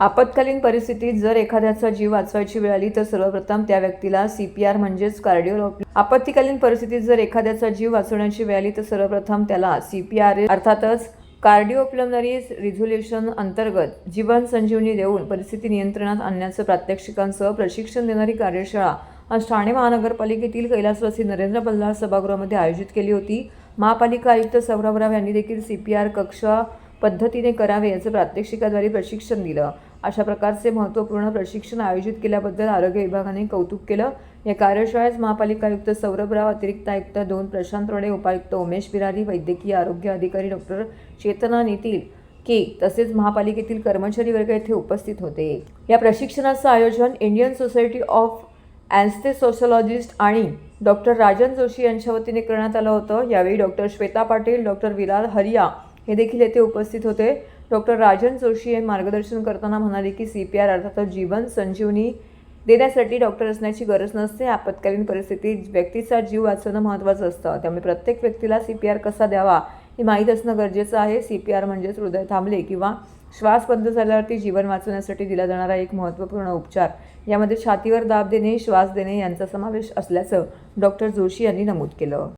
आपत्कालीन परिस्थितीत जर एखाद्याचा जीव वाचवायची वेळ आली तर सर्वप्रथम त्या व्यक्तीला सी पी आर म्हणजेच कार्डिओलॉपी आपत्कालीन परिस्थितीत जर एखाद्याचा जीव वाचवण्याची वेळ आली तर सर्वप्रथम त्याला सी पी आर अर्थातच कार्डिओप्लमनरी रिझोल्युशन अंतर्गत जीवन संजीवनी देऊन परिस्थिती नियंत्रणात आणण्याचं प्रात्यक्षिकांसह प्रशिक्षण देणारी कार्यशाळा आज ठाणे महानगरपालिकेतील कैलासवासी नरेंद्र बल्लाळ सभागृहामध्ये आयोजित केली होती. महापालिका आयुक्त सौरभ राव यांनी देखील सी पी आर कक्षा पद्धतीने करावे याचं प्रात्यक्षिकाद्वारे प्रशिक्षण दिलं. अशा प्रकारचे महत्त्वपूर्ण प्रशिक्षण आयोजित केल्याबद्दल आरोग्य विभागाने कौतुक केलं. या कार्यशाळेस महापालिका आयुक्त सौरभराव अतिरिक्त आयुक्त दोन प्रशांत रोडे उपायुक्त उमेश बिरारी वैद्यकीय आरोग्य अधिकारी डॉक्टर चेतना नितील के तसेच महापालिकेतील कर्मचारी वर्ग येथे उपस्थित होते. या प्रशिक्षणाचं आयोजन इंडियन सोसायटी ऑफ सोशॉलॉजिस्ट आणि डॉक्टर राजन जोशी यांच्या वतीने करण्यात आलं होतं. यावेळी डॉक्टर श्वेता पाटील डॉक्टर विलाल हरिया हे देखील येथे उपस्थित होते. डॉक्टर राजन जोशी हे मार्गदर्शन करताना म्हणाले की सी पी आर अर्थात जीवन संजीवनी देण्यासाठी डॉक्टर असण्याची गरज नसते. आपत्कालीन परिस्थितीत व्यक्तीचा जीव वाचवणं महत्त्वाचं असतं. त्यामुळे प्रत्येक व्यक्तीला सी पी आर कसा द्यावा हे माहीत असणं गरजेचं आहे. सी पी आर म्हणजेच हृदय थांबले किंवा श्वास बंद झाल्यावरती जीवन वाचवण्यासाठी दिला जाणारा एक महत्त्वपूर्ण उपचार. यामध्ये छातीवर दाब देणे श्वास देणे यांचा समावेश असल्याचं डॉक्टर जोशी यांनी नमूद केलं.